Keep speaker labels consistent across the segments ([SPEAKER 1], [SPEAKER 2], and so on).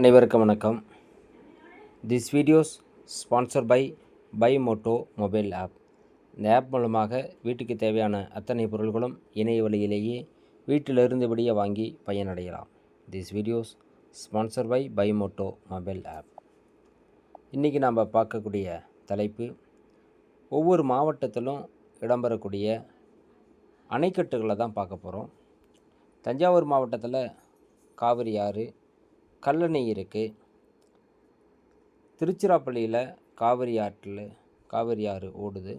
[SPEAKER 1] அனைவருக்கும் வணக்கம். This videos sponsor by by Moto mobile app இந்த ஆப் மூலமாக வீட்டுக்கு தேவையான அத்தனை பொருள்களும் இணைய வழியிலேயே வீட்டிலிருந்துபடியே வாங்கி பயனடையலாம். This videos sponsor by by Moto mobile app இன்றைக்கி நாம் பார்க்கக்கூடிய தலைப்பு ஒவ்வொரு மாவட்டத்திலும் இடம்பெறக்கூடிய அணைக்கட்டுகளை தான் பார்க்க போகிறோம் தஞ்சாவூர் மாவட்டத்தில் காவிரி ஆறு கல்லணை இருக்குது திருச்சிராப்பள்ளியில் காவிரி ஆற்றில் காவிரி ஆறு ஓடுது.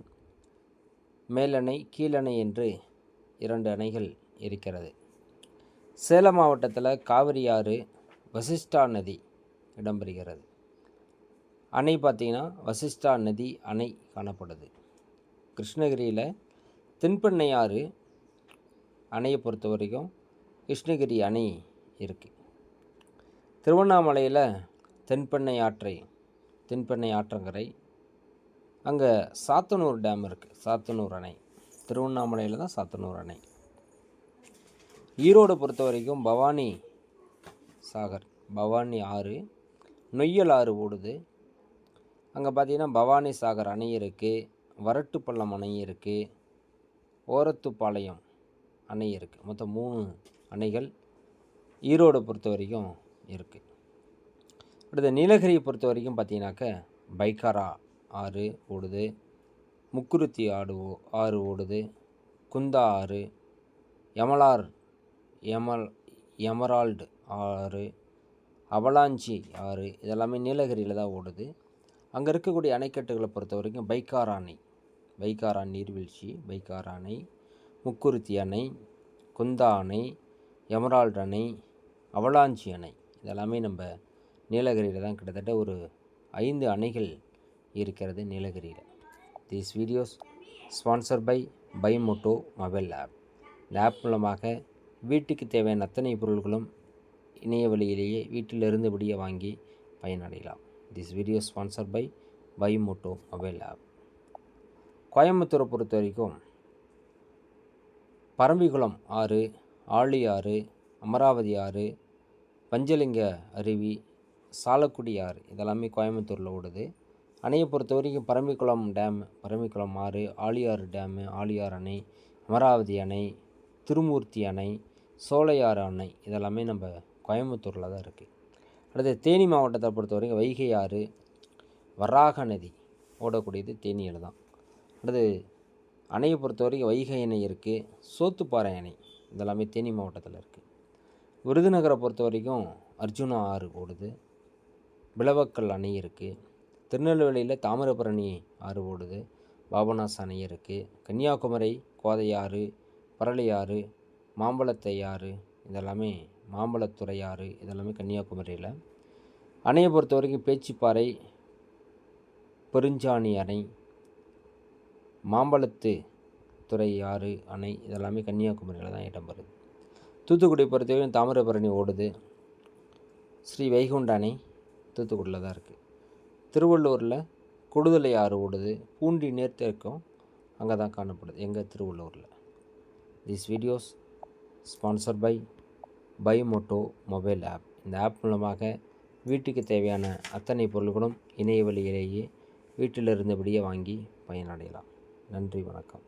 [SPEAKER 1] மேலணை கீழணை என்று இரண்டு அணைகள் இருக்கிறது. சேலம் மாவட்டத்தில் காவிரி ஆறு வசிஷ்டா நதி இடம்பெறுகிறது. அணை பார்த்திங்கன்னா வசிஷ்டா நதி அணை காணப்படுது. கிருஷ்ணகிரியில் தென்பெண்ணை ஆறு அணையை பொறுத்த வரைக்கும் கிருஷ்ணகிரி அணை இருக்குது திருவண்ணாமலையில் தென்பெண்ணை ஆற்றை தென்பெண்ணை ஆற்றங்கரை அங்கே சாத்தனூர் டேம் இருக்குது சாத்தனூர் அணை. திருவண்ணாமலையில் தான் சாத்தனூர் அணை. ஈரோடு பொறுத்த வரைக்கும் பவானி சாகர் பவானி ஆறு நொய்யல் ஆறு ஓடுது. அங்கே பார்த்திங்கன்னா பவானி சாகர் அணை இருக்குது வரட்டுப்பள்ளம் அணை இருக்குது ஓரத்துப்பாளையம் அணை இருக்குது மொத்தம் மூணு அணைகள் ஈரோடை பொறுத்த வரைக்கும் இருக்குது அடுத்து நீலகிரியை பொறுத்த வரைக்கும் பார்த்தீங்கன்னாக்க பைக்காரா ஆறு ஓடுது. முக்குருத்தி ஆடு ஓ ஆறு ஓடுது. குந்தா ஆறு. யமலார் எமல் எமரால்டு ஆறு. அவலாஞ்சி ஆறு. இதெல்லாமே நீலகிரியில் தான் ஓடுது. அங்கே இருக்கக்கூடிய அணைக்கட்டுகளை பொறுத்த வரைக்கும் பைக்காரா அணை. பைக்காரா நீர்வீழ்ச்சி பைக்கார் அணை. முக்குருத்தி அணை குந்தா அணை எமரால்டு அணை அவலாஞ்சி அணை. இதெல்லாமே நம்ம நீலகிரியில் தான் கிட்டத்தட்ட ஒரு ஐந்து அணைகள் இருக்கிறது நீலகிரியில். These videos sponsor by by Moto mobile app இந்த ஆப் மூலமாக வீட்டுக்கு தேவையான அத்தனை பொருள்களும் இணைய வழியிலேயே வீட்டில் இருந்தபடியே வாங்கி பயனடையலாம். This video sponsor by by Moto mobile app கோயம்புத்தூரை பொறுத்த வரைக்கும் பரம்பிக்குளம் ஆறு ஆழி ஆறு அமராவதி ஆறு பஞ்சலிங்க அருவி சாலக்குடி ஆறு இதெல்லாமே கோயம்புத்தூரில் ஓடுது. அணையை பொறுத்த வரைக்கும் பரம்பிக்குளம் டேம் பரம்பிக்குளம் ஆறு ஆழியாறு டேமு ஆழியார் அணை அமராவதி அணை திருமூர்த்தி அணை சோலையாறு அணை இதெல்லாமே நம்ம கோயம்புத்தூரில் தான் இருக்குது அடுத்து தேனி மாவட்டத்தை பொறுத்த வரைக்கும் வைகை ஆறு வராக நதி ஓடக்கூடியது தேனியில் தான். அடுத்து அணையை பொறுத்த வரைக்கும் வைகை அணை இருக்குது சோத்துப்பாறை அணை இதெல்லாமே தேனி மாவட்டத்தில் இருக்குது விருதுநகரை பொறுத்த வரைக்கும் அர்ஜுனா ஆறு ஓடுது. பிளவக்கல் அணை இருக்குது திருநெல்வேலியில் தாமிரபரணி ஆறு ஓடுது. பாபநாஸ் அணை இருக்குது கன்னியாகுமரி கோதையாறு பரளியாறு மாம்பழத்தை ஆறு இதெல்லாமே மாம்பழத்துறை ஆறு இதெல்லாமே கன்னியாகுமரியில். அணையை பொறுத்த வரைக்கும் பேச்சிப்பாறை பெருஞ்சாணி அணை மாம்பழத்து துறை ஆறு அணை இதெல்லாமே கன்னியாகுமரியில் தான் இடம்பெறுது தூத்துக்குடி பொறுத்த வரைக்கும் தாமிரபரணி ஓடுது. ஸ்ரீ வைகுண்ட அணை தூத்துக்குடியில் தான் இருக்குது திருவள்ளூரில் கொடுதலை ஆறு ஓடுது. பூண்டி நேர்த்தேக்கம் அங்கே தான் காணப்படுது. எங்கள் திருவள்ளூரில். This videos sponsor by by Moto mobile app இந்த ஆப் மூலமாக வீட்டுக்கு தேவையான அத்தனை பொருள்களும் இணைய வழியிலேயே வீட்டில் இருந்தபடியே வாங்கி பயனடையலாம். நன்றி வணக்கம்.